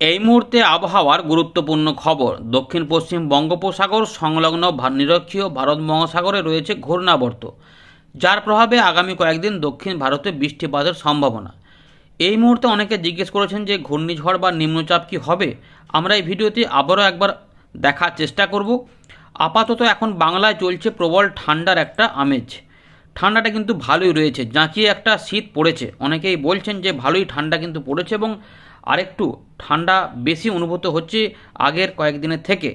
এই মুহূর্তে আবহাওয়ার গুরুত্বপূর্ণ খবর। দক্ষিণ, পশ্চিম বঙ্গোপসাগর সংলগ্ন নিরক্ষীয় ভারত মহাসাগরে রয়েছে ঘূর্ণাবর্ত, যার প্রভাবে আগামী কয়েকদিন দক্ষিণ ভারতে বৃষ্টিপাতের সম্ভাবনা। এই মুহূর্তে অনেকে জিজ্ঞেস করেছেন যে ঘূর্ণিঝড় বা নিম্নচাপ কি হবে? আমরা এই ভিডিওতে আবারও একবার দেখার চেষ্টা করব। আপাতত এখন বাংলায় চলছে প্রবল ঠান্ডার একটা আমেজ। ঠান্ডাটা কিন্তু ভালোই রয়েছে, জাঁকিয়ে একটা শীত পড়েছে। অনেকেই বলছেন যে ভালোই ঠান্ডা কিন্তু পড়েছে এবং আরেকটু ঠান্ডা বেশি অনুভূত হচ্ছে আগের কয়েকদিনের থেকে।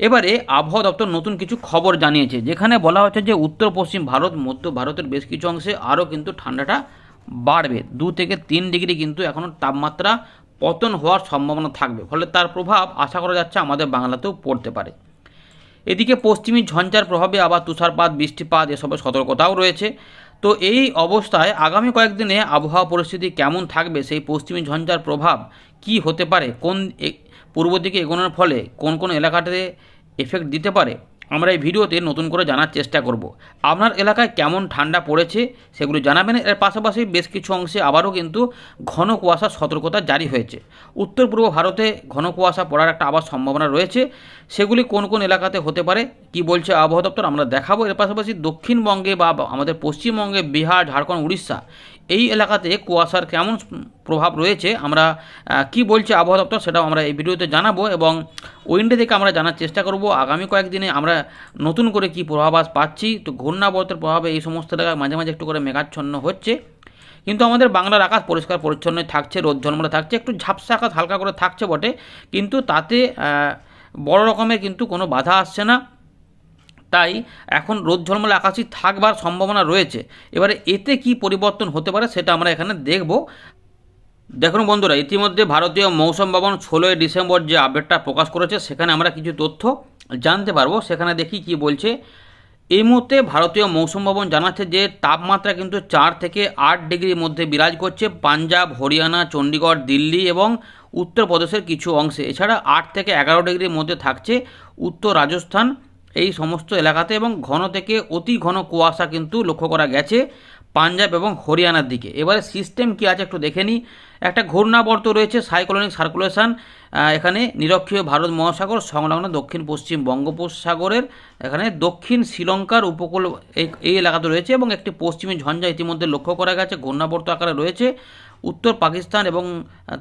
এবারে আবহাওয়া দপ্তর নতুন কিছু খবর জানিয়েছে, যেখানে বলা হচ্ছে যে উত্তর পশ্চিম ভারত, মধ্য ভারতের বেশ কিছু অংশে আরও কিন্তু ঠান্ডাটা বাড়বে। দু থেকে তিন ডিগ্রি কিন্তু এখনও তাপমাত্রা পতন হওয়ার সম্ভাবনা থাকবে, ফলে তার প্রভাব আশা করা যাচ্ছে আমাদের বাংলাতেও পড়তে পারে। এদিকে পশ্চিমী ঝঞ্ঝার প্রভাবে আবার তুষারপাত, বৃষ্টিপাত, এসবের সতর্কতাও রয়েছে। তো এই অবস্থায় আগামী কয়েকদিনে আবহাওয়া পরিস্থিতি কেমন থাকবে? সেই পশ্চিমী ঝঞ্ঝার প্রভাব কি হতে পারে? কোন পূর্ব দিকে এগোনোর ফলে কোন কোন এলাকাতে এফেক্ট দিতে পারে? আমরা এই ভিডিওতে নতুন করে জানার চেষ্টা করব। আপনার এলাকায় কেমন ঠান্ডা পড়েছে সেগুলো জানাবেন। এর পাশাপাশি বেশ কিছু অংশে আবারও কিন্তু ঘন কুয়াশার সতর্কতা জারি হয়েছে। উত্তর পূর্ব ভারতে ঘন কুয়াশা পড়ার একটা আবার সম্ভাবনা রয়েছে। সেগুলি কোন কোন এলাকাতে হতে পারে, কি বলছে আবহাওয়া দপ্তর আমরা দেখাবো। এর পাশাপাশি দক্ষিণবঙ্গে বা আমাদের পশ্চিমবঙ্গে বিহার, ঝাড়খণ্ড, উড়িষ্যা এই এলাকাতে কুয়াশার কেমন প্রভাব রয়েছে, আমরা কি বলছে আবহাওয়া দপ্তর সেটাও আমরা এই ভিডিওতে জানাব এবং উইন্ডে থেকে আমরা জানার চেষ্টা করব আগামী কয়েকদিনে আমরা নতুন করে কি পূর্বাভাস পাচ্ছি। তো ঘূর্ণাবর্তের প্রভাবে এই সমস্ত এলাকায় মাঝে মাঝে একটু করে মেঘাচ্ছন্ন হচ্ছে। কিন্তু আমাদের বাংলার আকাশ পরিষ্কার পরিচ্ছন্ন থাকছে, রোদ ঝলমলে থাকছে, একটু ঝাপসা আকাশ হালকা করে থাকছে বটে। কিন্তু তাতে বড় রকমের কিন্তু কোনো বাধা আসছে না। তাই এখন রোদ ঝলমলে আকাশই থাকবার সম্ভাবনা রয়েছে। এবারে এতে কি পরিবর্তন হতে পারে সেটা আমরা এখানে দেখব। দেখুন বন্ধুরা, ইতিমধ্যে ভারতীয় মৌসুম ভবন ষোলোই ডিসেম্বর যে আপডেটটা প্রকাশ করেছে, সেখানে আমরা কিছু তথ্য জানতে পারব। সেখানে দেখি কি বলছে এই মুহূর্তে ভারতীয় মৌসুম ভবন জানাচ্ছে যে তাপমাত্রা কিন্তু চার থেকে আট ডিগ্রির মধ্যে বিরাজ করছে পাঞ্জাব, হরিয়ানা, চণ্ডীগড়, দিল্লি এবং উত্তরপ্রদেশের কিছু অংশে। এছাড়া আট থেকে এগারো ডিগ্রির মধ্যে থাকছে উত্তর রাজস্থান এই সমস্ত এলাকাতে এবং ঘন থেকে অতি ঘন কুয়াশা কিন্তু লক্ষ্য করা গেছে পাঞ্জাব এবং হরিয়ানার দিকে। এবারে সিস্টেম কি আছে একটু দেখে নিই। একটা ঘূর্ণাবর্ত রয়েছে সাইক্লোনিক সার্কুলেশন এখানে নিরক্ষীয় ভারত মহাসাগর, সংলগ্ন দক্ষিণ পশ্চিম বঙ্গোপসাগরের, এখানে দক্ষিণ শ্রীলঙ্কার উপকূল এই এই এলাকাতে রয়েছে এবং একটি পশ্চিমী ঝঞ্ঝা ইতিমধ্যে লক্ষ্য করা গেছে। ঘূর্ণাবর্ত আকারে রয়েছে। উত্তর পাকিস্তান এবং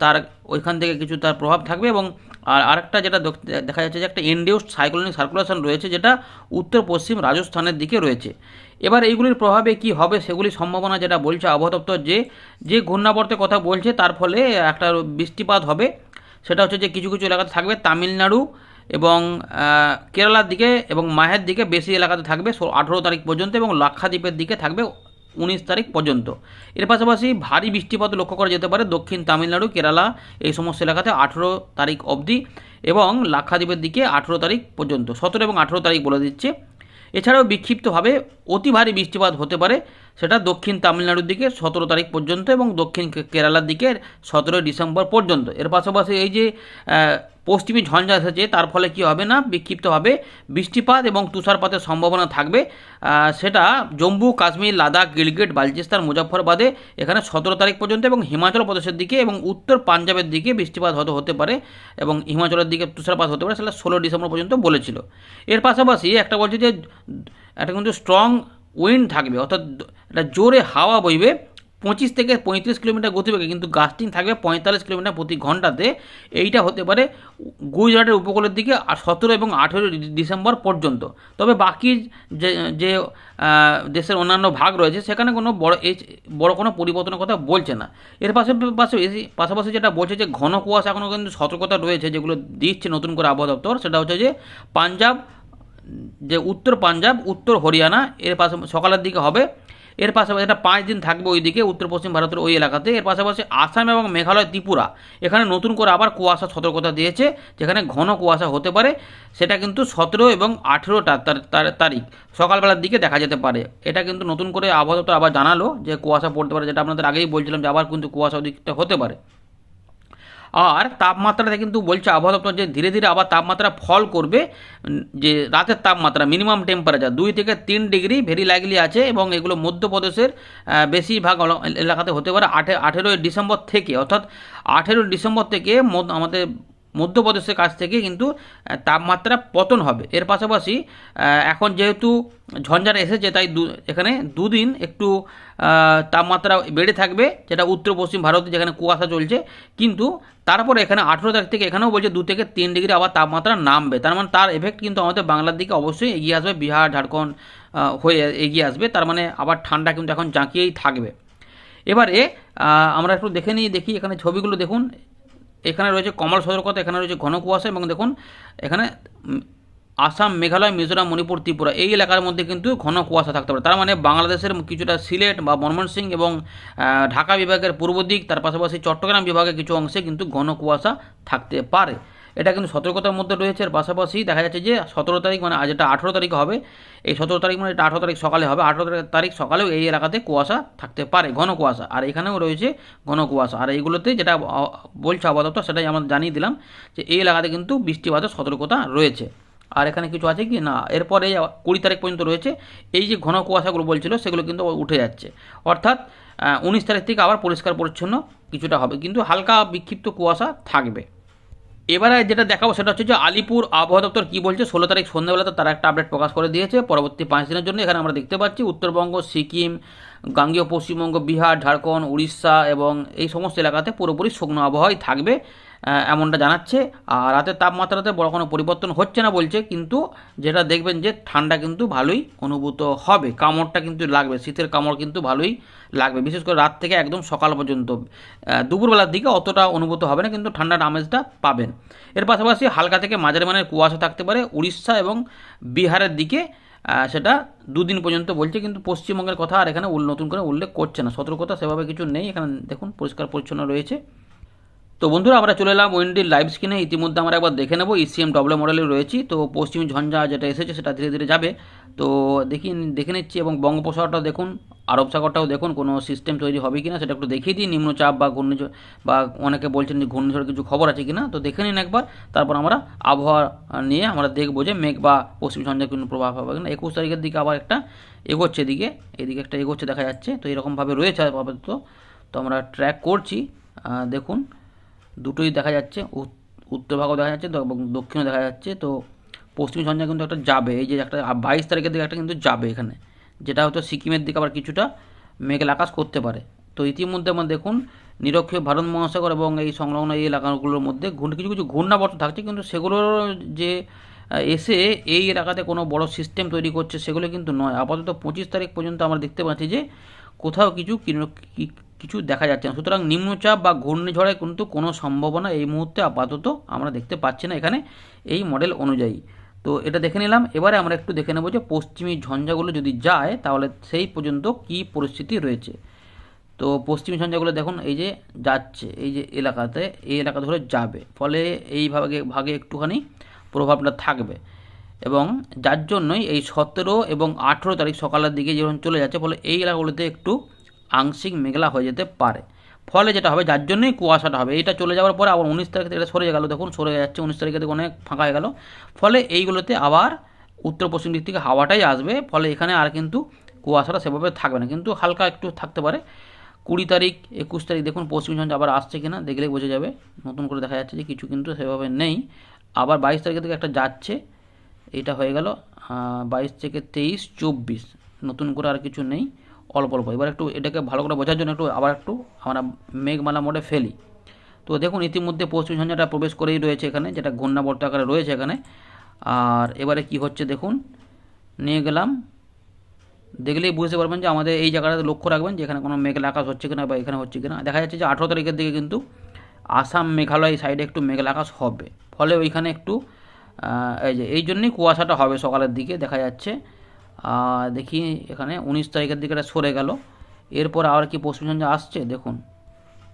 তার ওইখান থেকে কিছু তার প্রভাব থাকবে এবং আর আরেকটা যেটা দেখা যাচ্ছে যে একটা ইন্ডিউসড সাইক্লোনিক সার্কুলেশন রয়েছে, যেটা উত্তর পশ্চিম রাজস্থানের দিকে রয়েছে। এবার এইগুলির প্রভাবে কি হবে সেগুলি সম্ভাবনা যেটা বলছে আবহাওয়া দপ্তর যে যে ঘূর্ণাবর্তের কথা বলছে, তার ফলে একটা বৃষ্টিপাত হবে। সেটা হচ্ছে যে কিছু কিছু এলাকাতে থাকবে তামিলনাড়ু এবং কেরালার দিকে এবং মাহের দিকে বেশি এলাকাতে থাকবে আঠেরো তারিখ পর্যন্ত এবং লাক্ষাদ্বীপের দিকে থাকবে উনিশ তারিখ পর্যন্ত। এর পাশাপাশি ভারী বৃষ্টিপাত লক্ষ্য করা যেতে পারে দক্ষিণ তামিলনাড়ু, কেরালা, এই সমস্ত এলাকাতে আঠেরো তারিখ অবধি এবং লাক্ষাদ্বীপের দিকে আঠেরো তারিখ পর্যন্ত, সতেরো এবং আঠেরো তারিখ বলে দিচ্ছে। এছাড়াও বিক্ষিপ্তভাবে অতি ভারী বৃষ্টিপাত হতে পারে সেটা দক্ষিণ তামিলনাড়ুর দিকে সতেরো তারিখ পর্যন্ত এবং দক্ষিণ কেরালার দিকে সতেরোই ডিসেম্বর পর্যন্ত। এর পাশাপাশি এই যে পশ্চিমী ঝঞ্ঝা এসেছে, তার ফলে কি হবে না? বিক্ষিপ্তভাবে বৃষ্টিপাত এবং তুষারপাতের সম্ভাবনা থাকবে। সেটা জম্মু, কাশ্মীর, লাদাখ, গিলগিট, বালচিস্তান, মুজফ্ফরবাদে এখানে সতেরো তারিখ পর্যন্ত এবং হিমাচল প্রদেশের দিকে এবং উত্তর পাঞ্জাবের দিকে বৃষ্টিপাত হতে হতে পারে এবং হিমাচলের দিকে তুষারপাত হতে পারে, সেটা ষোলো ডিসেম্বর পর্যন্ত বলেছিল। এর পাশাপাশি একটা বলছে যে, একটা কিন্তু স্ট্রং উইন্ড থাকবে, অর্থাৎ একটা জোরে হাওয়া বইবে, পঁচিশ থেকে পঁয়ত্রিশ কিলোমিটার গতিবেগে কিন্তু গাস্টিং থাকবে পঁয়তাল্লিশ কিলোমিটার প্রতি ঘন্টাতে। এইটা হতে পারে গুজরাটের উপকূলের দিকে আর সতেরো এবং আঠেরো ডিসেম্বর পর্যন্ত। তবে বাকি যে যে দেশের অন্যান্য ভাগ রয়েছে, সেখানে কোনো বড় এই বড় কোনো পরিবর্তনের কথা বলছে না। এর পাশে পাশাপাশি পাশাপাশি যেটা বলছে যে, ঘন কুয়াশা এখনও কিন্তু সতর্কতা রয়েছে, যেগুলো দিচ্ছে নতুন করে আবহাওয়া দপ্তর, সেটা হচ্ছে যে, পাঞ্জাব যে উত্তর পাঞ্জাব, উত্তর হরিয়ানা, এর পাশে সকালের দিকে হবে। এর পাশাপাশি এটা পাঁচ দিন থাকবে ওই দিকে উত্তর পশ্চিম ভারতের ওই এলাকাতে। এর পাশাপাশি আসাম এবং মেঘালয়, ত্রিপুরা। এখানে নতুন করে আবার কুয়াশা সতর্কতা দিয়েছে, যেখানে ঘন কুয়াশা হতে পারে। সেটা কিন্তু সতেরো এবং আঠেরো তারিখ, সকালবেলার দিকে দেখা যেতে পারে। এটা কিন্তু নতুন করে আবহাওয়া আবার জানালো যে কুয়াশা পড়তে পারে, যেটা আপনাদের আগেই বলছিলাম যে আবার কিন্তু কুয়াশা ওদিকটা হতে পারে। আর তাপমাত্রাতে কিন্তু বলছে আবহাওয়া দপ্তর যে ধীরে ধীরে আবার তাপমাত্রা ফল করবে যে রাতের তাপমাত্রা মিনিমাম টেম্পারেচার দুই থেকে তিন ডিগ্রি ভেরি লাইকলি আছে এবং এগুলো মধ্যপ্রদেশের বেশিরভাগ এলাকাতে হতে পারে আঠে, আঠেরোই ডিসেম্বর থেকে, অর্থাৎ আঠেরোই ডিসেম্বর থেকে আমাদের মধ্যপ্রদেশের কাছ থেকে কিন্তু তাপমাত্রা পতন হবে। এর পাশাপাশি এখন যেহেতু ঝঞ্ঝার এসেছে, তাই দু- এখানে দুদিন একটু তাপমাত্রা বেড়ে থাকবে, যেটা উত্তর পশ্চিম ভারতে যেখানে কুয়াশা চলছে। কিন্তু তারপরে এখানে আঠেরো তারিখ থেকে এখানেও বলছে দু থেকে তিন ডিগ্রি আবার তাপমাত্রা নামবে। তার মানে তার এফেক্ট কিন্তু আমাদের বাংলার দিকে অবশ্যই এগিয়ে আসবে, বিহার, ঝাড়খণ্ড হয়ে এগিয়ে আসবে। তার মানে আবার ঠান্ডা কিন্তু এখন জাঁকিয়েই থাকবে। এবারে আমরা একটু দেখে নিই, দেখি এখানে ছবিগুলো দেখুন। এখানে রয়েছে কমল সতর্কতা, এখানে রয়েছে ঘন কুয়াশা এবং দেখুন, এখানে আসাম, মেঘালয়, মিজোরাম, মণিপুর, ত্রিপুরা, এই এলাকার মধ্যে কিন্তু ঘন কুয়াশা থাকতে পারে। তার মানে বাংলাদেশের কিছুটা সিলেট বা ময়মনসিংহ এবং ঢাকা বিভাগের পূর্ব দিক, তার পাশাপাশি চট্টগ্রাম বিভাগের কিছু অংশে কিন্তু ঘন কুয়াশা থাকতে পারে। এটা কিন্তু সতর্কতার মধ্যে রয়েছে। এর পাশাপাশি দেখা যাচ্ছে যে সতেরো তারিখ মানে আজ এটা আঠেরো তারিখ হবে, এই সতেরো তারিখ মানে এটা আঠেরো তারিখ সকালে হবে। আঠেরো তারিখ সকালেও এই এলাকাতে কুয়াশা থাকতে পারে, ঘন কুয়াশা। আর এখানেও রয়েছে ঘন কুয়াশা। আর এইগুলোতে যেটা বলছে আপাতত সেটাই আমরা জানিয়ে দিলাম যে এই এলাকাতে কিন্তু বৃষ্টিপাতের সতর্কতা রয়েছে। আর এখানে কিছু আছে কি? না, এরপরে কুড়ি তারিখ পর্যন্ত রয়েছে। এই যে ঘন কুয়াশাগুলো বলছিল সেগুলো কিন্তু উঠে যাচ্ছে। অর্থাৎ উনিশ তারিখ থেকে আবার পরিষ্কার পরিচ্ছন্ন কিছুটা হবে। কিন্তু হালকা বিক্ষিপ্ত কুয়াশা থাকবে। এবারে যেটা দেখাবো সেটা হচ্ছে যে আলিপুর আবহাওয়া দপ্তর কী বলছে? ষোলো তারিখ সন্ধ্যাবেলাতে তারা একটা আপডেট প্রকাশ করে দিয়েছে। পরবর্তী পাঁচ দিনের জন্য এখানে আমরা দেখতে পাচ্ছি উত্তরবঙ্গ, সিকিম গাঙ্গীয় পশ্চিমবঙ্গ, বিহার, ঝাড়খণ্ড, উড়িষ্যা এবং এই সমস্ত এলাকাতে পুরোপুরি শুকনো আবহাওয়াই থাকবে এমনটা জানাচ্ছে। আর রাতের তাপমাত্রাতে বড় কোনো পরিবর্তন হচ্ছে না বলছে, কিন্তু যেটা দেখবেন যে ঠান্ডা কিন্তু ভালোই অনুভূত হবে। কামড়টা কিন্তু লাগবে, শীতের কামড় কিন্তু ভালোই লাগবে। বিশেষ করে রাত থেকে একদম সকাল পর্যন্ত দুপুরবেলার দিকে অতটা অনুভূত হবে না, কিন্তু ঠান্ডার আমেজটা পাবেন। এর পাশাপাশি হালকা থেকে মাঝারি মানের কুয়াশা থাকতে পারে উড়িষ্যা এবং বিহারের দিকে। সেটা দুদিন পর্যন্ত বলছে, কিন্তু পশ্চিমবঙ্গের কথা আর এখানে নতুন করে উল্লেখ করছে না। সতর্কতা সেভাবে কিছু নেই। এখানে দেখুন, পরিষ্কার পরিচ্ছন্ন রয়েছে। তো বন্ধুরা, আমরা চলে এলাম ওয়েন্ডির লাইভ স্ক্রিনে ইতিমধ্যে আমরা একবার দেখে নেব ইসিএম ডব্লিউ মডেলে রয়েছি। তো পশ্চিম ঝঞ্ঝা যেটা এসেছে, সেটা ধীরে ধীরে যাবে। তো দেখি, দেখে নিচ্ছি এবং বঙ্গোপসাগরটাও দেখুন, আরব সাগরটাও দেখুন, কোনো সিস্টেম তৈরি হবে কিনা, সেটা একটু দেখিয়ে দিই। নিম্নচাপ বা ঘূর্ণিঝড় বা অনেকে বলছেন যে ঘূর্ণিঝড়ের কিছু খবর আছে কিনা, তো দেখে নিন একবার। তারপর আমরা আবহাওয়া নিয়ে আমরা দেখব যে মেঘ বা পশ্চিম ঝঞ্ঝার কোনো প্রভাব হবে কিনা। একুশ তারিখের দিকে আবার একটা এগোচ্ছে এদিকে এদিকে একটা এগোচ্ছে দেখা যাচ্ছে। তো এরকমভাবে রয়েছে আপাতত। তো আমরা ট্র্যাক করছি দেখুন। দুটোই দেখা যাচ্ছে। উত- উত্তর ভাগও দেখা যাচ্ছে এবং দক্ষিণও দেখা যাচ্ছে। তো পশ্চিম ঝঞ্ঝা কিন্তু একটা যাবে। এই যে একটা বাইশ তারিখের দিকে একটা কিন্তু যাবে এখানে। যেটা হয়তো সিকিমের দিকে আবার কিছুটা মেঘলা আকাশ করতে পারে। তো ইতিমধ্যে আমরা দেখুন, নিরক্ষীয় ভারত মহাসাগর এবং এই সংলগ্ন এই এলাকাগুলোর মধ্যে ঘূর্ণি, কিছু কিছু ঘূর্ণাবর্ত থাকছে। কিন্তু সেগুলোর যে এসে এই এলাকাতে কোনো বড় সিস্টেম তৈরি করছে সেগুলো কিন্তু নয়। আপাতত পঁচিশ তারিখ পর্যন্ত আমরা দেখতে পাচ্ছি যে কোথাও কিছু কিছু দেখা যাচ্ছে না। সুতরাং নিম্নচাপ বা ঘূর্ণিঝড়ে কিন্তু কোনো সম্ভাবনা এই মুহূর্তে আপাতত আমরা দেখতে পাচ্ছি না এখানে এই মডেল অনুযায়ী। তো এটা দেখে নিলাম। এবারে আমরা একটু দেখে নেব যে পশ্চিমী ঝঞ্ঝাগুলো যদি যায়, তাহলে সেই পর্যন্ত কি পরিস্থিতি রয়েছে। তো পশ্চিমী ঝঞ্ঝাগুলো দেখুন, এই যে যাচ্ছে, এই যে এলাকাতে, এই এলাকা ধরে যাবে। ফলে এই ভাগে ভাগে একটুখানি প্রভাবটা থাকবে। এবং যার জন্যই এই সতেরো এবং আঠেরো তারিখ সকালের দিকে যখন চলে যাচ্ছে, ফলে এই এলাকাগুলোতে একটু আংশিক মেঘলা হয়ে যেতে পারে। ফলে যেটা হবে, যার জন্যই কুয়াশাটা হবে। এইটা চলে যাওয়ার পরে আবার উনিশ তারিখ থেকে এটা সরে গেল। দেখুন, সরে যাচ্ছে, উনিশ তারিখে থেকে অনেক ফাঁকা হয়ে গেল। ফলে এইগুলোতে আবার উত্তর পশ্চিম দিক থেকে হাওয়াটাই আসবে। ফলে এখানে আর কিন্তু কুয়াশাটা সেভাবে থাকবে না। কিন্তু হালকা একটু থাকতে পারে। কুড়ি তারিখ, একুশ তারিখ, দেখুন, পশ্চিম ঝঞ্ঝা আবার আসছে কিনা দেখলেই বোঝা যাবে। নতুন করে দেখা যাচ্ছে যে কিছু কিন্তু সেভাবে নেই। আবার বাইশ তারিখের থেকে একটা যাচ্ছে। এটা হয়ে গেল বাইশ থেকে তেইশ, চব্বিশ। নতুন করে আর কিছু নেই। অল্প অল্প। এবার একটু এটাকে ভালো করে বোঝার জন্য একটু আবার একটু আমরা মেঘমালা মোডে ফেলি। তো দেখুন, ইতিমধ্যে পশ্চিম ঝঞ্ঝাটা প্রবেশ করেই রয়েছে এখানে, যেটা ঘূর্ণাবর্ত আকারে রয়েছে এখানে। আর এবারে কি হচ্ছে দেখুন, নিয়ে গেলাম। দেখলেই বুঝতে পারবেন যে আমাদের এই জায়গাটাতে লক্ষ্য রাখবেন যে এখানে কোনো মেঘলা আকাশ হচ্ছে কিনা বা এখানে হচ্ছে কিনা। দেখা যাচ্ছে যে আঠেরো তারিখের দিকে কিন্তু আসাম মেঘালয় সাইডে একটু মেঘলা আকাশ হবে। ফলে ওইখানে একটু এই যে, এই জন্যই কুয়াশাটা হবে সকালের দিকে, দেখা যাচ্ছে। দেখি এখানে উনিশ তারিখের দিকে এটা সরে গেল। এরপর আর কি পশ্চিম ঝঞ্ঝা আসছে? দেখুন,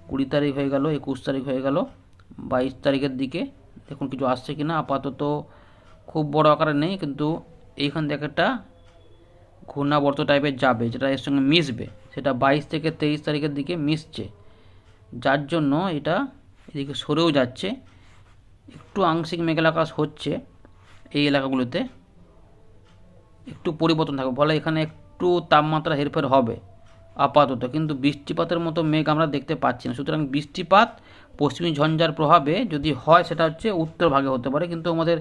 কুড়ি তারিখ হয়ে গেল, একুশ তারিখ হয়ে গেল, বাইশ তারিখের দিকে। দেখুন কিছু আসছে কি না আপাতত খুব বড় আকারে নেই, কিন্তু এইখান থেকে একটা ঘূর্ণাবর্ত টাইপের যাবে, যেটা এর সঙ্গে মিশবে। সেটা বাইশ থেকে তেইশ তারিখের দিকে মিশছে। যার জন্য এটা এদিকে সরেও যাচ্ছে। একটু আংশিক মেঘলা আকাশ হচ্ছে এই এলাকাগুলোতে। একটু পরিবর্তন থাকবে। ফলে এখানে একটু তাপমাত্রা হেরফের হবে আপাতত। কিন্তু বৃষ্টিপাতের মতো মেঘ আমরা দেখতে পাচ্ছি না। সুতরাং বৃষ্টিপাত পশ্চিমী ঝঞ্ঝার প্রভাবে যদি হয়, সেটা হচ্ছে উত্তর ভাগে হতে পারে, কিন্তু আমাদের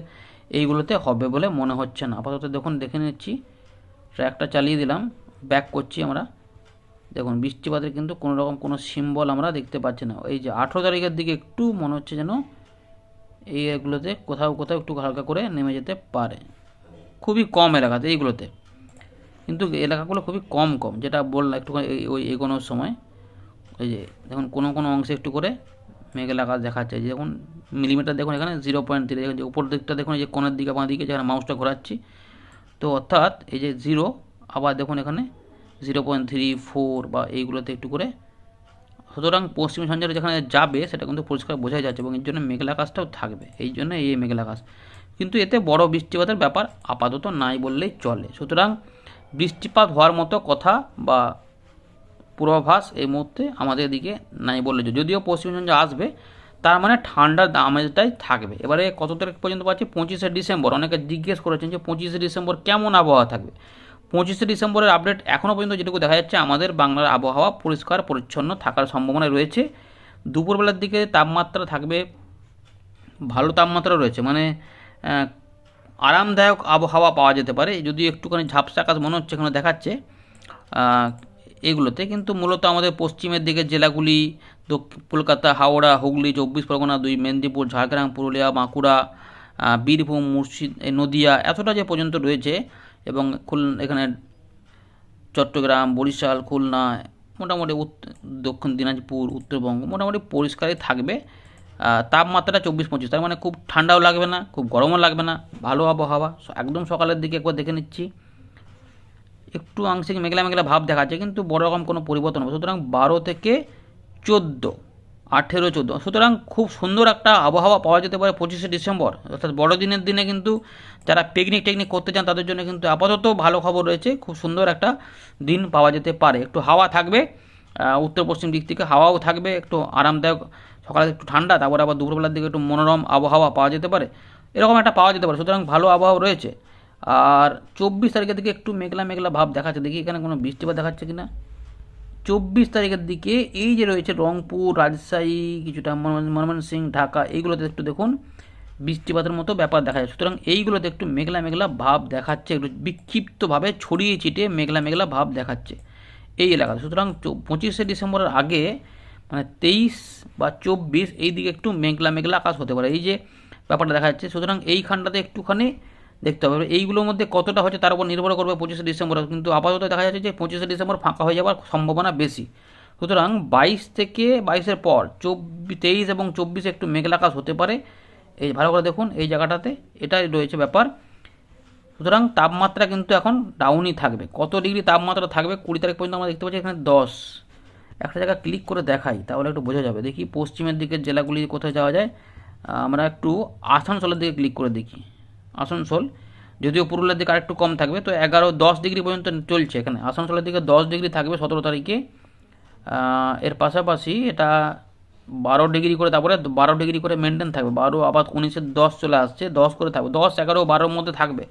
এইগুলোতে হবে বলে মনে হচ্ছে না। আপাতত দেখুন, দেখে নিচ্ছি। ট্র্যাকটা চালিয়ে দিলাম। ব্যাক করছি আমরা। দেখুন, বৃষ্টিপাতের কিন্তু কোনো রকম কোনো সিম্বল আমরা দেখতে পাচ্ছি না। এই যে আঠেরো তারিখের দিকে একটু মনে হচ্ছে যেন এই এগুলোতে কোথাও কোথাও একটু হালকা করে নেমে যেতে পারে। খুবই কম এলাকাতে, এইগুলোতে। কিন্তু এলাকাগুলো খুবই কম কম। যেটা বললাম একটু ওই এগোনোর সময়, ওই যে দেখুন কোনো কোনো অংশে একটু করে মেঘের আকাশ দেখাচ্ছে। যে দেখুন মিলিমিটার দেখুন এখানে, জিরো পয়েন্ট থ্রি যে উপর দিকটা দেখুন, এই যে কোণের দিকে বাঁ দিকে, যেখানে মাউসটা ঘোরাচ্ছি। তো অর্থাৎ এই যে জিরো, আবার দেখুন এখানে জিরো পয়েন্ট থ্রি ফোর বা এইগুলোতে একটু করে। সুতরাং পশ্চিম ঝঞ্ঝারে যেখানে যাবে, সেটা কিন্তু পরিষ্কার বোঝাই যাচ্ছে এবং এর জন্য মেঘলা আকাশটাও থাকবে। এই জন্য এই মেঘলা আকাশ। কিন্তু এতে বড় বৃষ্টিপাতের ব্যাপার আপাতত নাই বললেই চলে। সুতরাং বৃষ্টিপাত হওয়ার মতো কথা বা পূর্বাভাস এই মুহূর্তে আমাদের দিকে নাই বললে। যদিও পশ্চিম আসবে, তার মানে ঠান্ডার আমেজটাই থাকবে। এবারে কত তারিখ পর্যন্ত পাচ্ছি? পঁচিশে ডিসেম্বর। অনেকে জিজ্ঞেস করেছেন যে পঁচিশে ডিসেম্বর কেমন আবহাওয়া থাকবে? পঁচিশে ডিসেম্বরের আপডেট এখনও পর্যন্ত যেটুকু দেখা যাচ্ছে, আমাদের বাংলার আবহাওয়া পরিষ্কার, পরিচ্ছন্ন থাকার সম্ভাবনা রয়েছে। দুপুরবেলার দিকে তাপমাত্রা থাকবে, ভালো তাপমাত্রা রয়েছে। মানে আরামদায়ক আবহাওয়া পাওয়া যেতে পারে। যদি একটুখানি ঝাপসা আকাশ মনে হচ্ছে এখানে দেখাচ্ছে। এগুলোতে কিন্তু মূলত আমাদের পশ্চিমের দিকে জেলাগুলি কলকাতা, হাওড়া, হুগলি, চব্বিশ পরগনা, দুই মেদিনীপুর, ঝাড়গ্রাম, পুরুলিয়া, বাঁকুড়া বীরভূম, মুর্শিদ নদিয়া এতটা যে পর্যন্ত রয়েছে এবং খুল, এখানে চট্টগ্রাম, বরিশাল, খুলনা, মোটামুটি দক্ষিণ দিনাজপুর, উত্তরবঙ্গ মোটামুটি পরিষ্কারই থাকবে। তাপমাত্রা চব্বিশ পঁচিশ, তার মানে খুব ঠান্ডাও লাগবে না, খুব গরমও লাগবে না, ভালো আবহাওয়া। একদম সকালের দিকে একবার দেখে নিচ্ছি। একটু আংশিক মেঘলা মেঘলা ভাব দেখাচ্ছে, কিন্তু বড় রকম কোনো পরিবর্তন হবে সুতরাং বারো থেকে চোদ্দ, আঠেরো, চোদ্দ, সুতরাং খুব সুন্দর একটা আবহাওয়া পাওয়া যেতে পারে পঁচিশে ডিসেম্বর। অর্থাৎ বড়দিনের দিনে কিন্তু যারা পিকনিক টেকনিক করতে চান, তাদের জন্য কিন্তু আপাতত ভালো খবর রয়েছে, খুব সুন্দর একটা দিন পাওয়া যেতে পারে। একটু হাওয়া থাকবে উত্তর পশ্চিম দিক থেকে হাওয়াও থাকবে, একটু আরামদায়ক সকালে একটু ঠান্ডা, তারপরে আবার দুপুরবেলার দিকে একটু মনোরম আবহাওয়া পাওয়া যেতে পারে। এরকম একটা পাওয়া যেতে পারে। সুতরাং ভালো আবহাওয়া রয়েছে। আর চব্বিশ তারিখের দিকে একটু মেঘলা মেঘলা ভাব দেখাচ্ছে। দেখি এখানে কোনো বৃষ্টিপাত দেখাচ্ছে কিনা। চব্বিশ তারিখের দিকে এই যে রয়েছে রংপুর, রাজশাহী, কিছুটা মনমোহন সিং, ঢাকা, এইগুলোতে একটু দেখুন বৃষ্টিপাতের মতো ব্যাপার দেখা যায়। সুতরাং এইগুলোতে একটু মেঘলা মেঘলা ভাব দেখাচ্ছে। একটু বিক্ষিপ্তভাবে ছড়িয়ে ছিটিয়ে মেঘলা মেঘলা ভাব দেখাচ্ছে এই এলাকাতে। সুতরাং পঁচিশে ডিসেম্বরের আগে মানে তেইশ বা চব্বিশ এই দিকে একটু মেঘলা মেঘলা আকাশ হতে পারে। এই যে ব্যাপারটা দেখা যাচ্ছে, সুতরাং এইখানটাতে একটুখানি দেখতে হবে। এইগুলোর মধ্যে কতটা হচ্ছে তার উপর নির্ভর করবে পঁচিশে ডিসেম্বর। কিন্তু আপাতত দেখা যাচ্ছে যে পঁচিশে ডিসেম্বর ফাঁকা হয়ে যাওয়ার সম্ভাবনা বেশি। সুতরাং বাইশ থেকে বাইশের পর চব্বিশ তেইশ এবং চব্বিশে একটু মেঘলা আকাশ হতে পারে। এই ভালো করে দেখুন এই জায়গাটাতে, এটাই রয়েছে ব্যাপার। সুতরাং তাপমাত্রা কিন্তু এখন ডাউনই থাকবে। কত ডিগ্রি তাপমাত্রা থাকবে কুড়ি তারিখ পর্যন্ত আমরা দেখতে পাচ্ছি এখানে দশ। একটা জায়গা ক্লিক করে দেখাই, তাহলে একটু বোঝা যাবে। দেখি পশ্চিমের দিকের জেলাগুলি কোথায় যাওয়া যায়। আমরা একটু আসানসোলের দিকে ক্লিক করে দেখি। আসানসোল, যদিও পুরুলিয়ার দিকে আরেকটু কম থাকবে, তো এগারো দশ ডিগ্রি পর্যন্ত চলছে এখানে। আসানসোলের দিকে দশ ডিগ্রি থাকবে সতেরো তারিখে। এর পাশাপাশি এটা বারো ডিগ্রি করে, তারপরে বারো ডিগ্রি করে মেনটেন থাকবে। বারো আবার উনিশে দশ চলে আসছে, দশ করে থাকবে। দশ, এগারো, বারোর মধ্যে থাকবে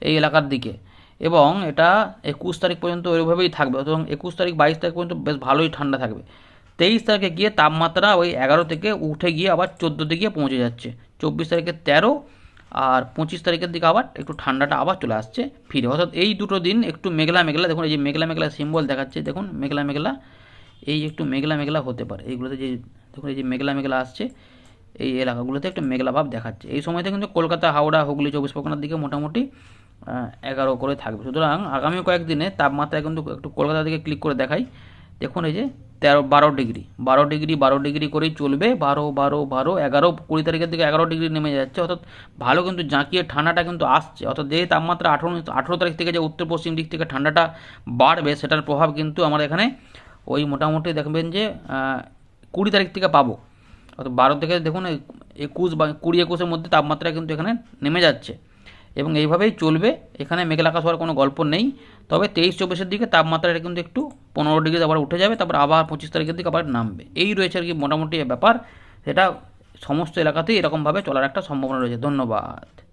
এই এলাকার দিকে। এবং এটা একুশ তারিখ পর্যন্ত ওইভাবেই থাকবে এবং একুশ তারিখ, বাইশ তারিখ পর্যন্ত বেশ ভালোই ঠান্ডা থাকবে। তেইশ তারিখে গিয়ে তাপমাত্রা ওই এগারো থেকে উঠে গিয়ে আবার চোদ্দোতে গিয়ে পৌঁছে যাচ্ছে। চব্বিশ তারিখে তেরো, আর পঁচিশ তারিখের দিকে আবার একটু ঠান্ডাটা আবার চলে আসছে ফিরে। অর্থাৎ এই দুটো দিন একটু মেঘলা মেঘলা, দেখুন এই যে মেঘলা মেঘলা সিম্বল দেখাচ্ছে, দেখুন মেঘলা মেঘলা, এই একটু মেঘলা মেঘলা হতে পারে। এইগুলোতে যে, দেখুন এই যে মেঘলা মেঘলা আসছে, এই এলাকাগুলোতে একটু মেঘলা ভাব দেখাচ্ছে। এই সময়তে কিন্তু কলকাতা, হাওড়া, হুগলি, চব্বিশ পরগনার দিকে মোটামুটি এগারো করে থাকবে। সুতরাং আগামী কয়েকদিনে তাপমাত্রা কিন্তু একটু কলকাতা থেকে ক্লিক করে দেখাই। দেখুন এই যে তেরো, বারো ডিগ্রি। বারো ডিগ্রি বারো ডিগ্রি করেই চলবে। বারো বারো বারো, এগারো, কুড়ি তারিখের দিকে এগারো ডিগ্রি নেমে যাচ্ছে। অর্থাৎ ভালো কিন্তু জাঁকিয়ে ঠান্ডাটা কিন্তু আসছে। অর্থাৎ যে তাপমাত্রা আঠেরো আঠেরো তারিখ থেকে যে উত্তর পশ্চিম দিক থেকে ঠান্ডাটা বাড়বে, সেটার প্রভাব কিন্তু আমরা এখানে ওই মোটামুটি দেখবেন যে কুড়ি তারিখ থেকে পাবো। অর্থাৎ বারো থেকে দেখুন একুশ বা কুড়ি, একুশের মধ্যে তাপমাত্রা কিন্তু এখানে নেমে যাচ্ছে। এবং এইভাবেই চলবে। এখানে মেঘলা আকাশ হওয়ার কোনো গল্প নেই। তবে তেইশ চব্বিশের দিকে তাপমাত্রাটা কিন্তু একটু পনেরো ডিগ্রি আবার উঠে যাবে, তারপর আবার পঁচিশ তারিখের দিকে আবার নামবে। এই রয়েছে আর কি মোটামুটি ব্যাপার। সেটা সমস্ত এলাকাতেই এরকমভাবে চলার একটা সম্ভাবনা রয়েছে। ধন্যবাদ।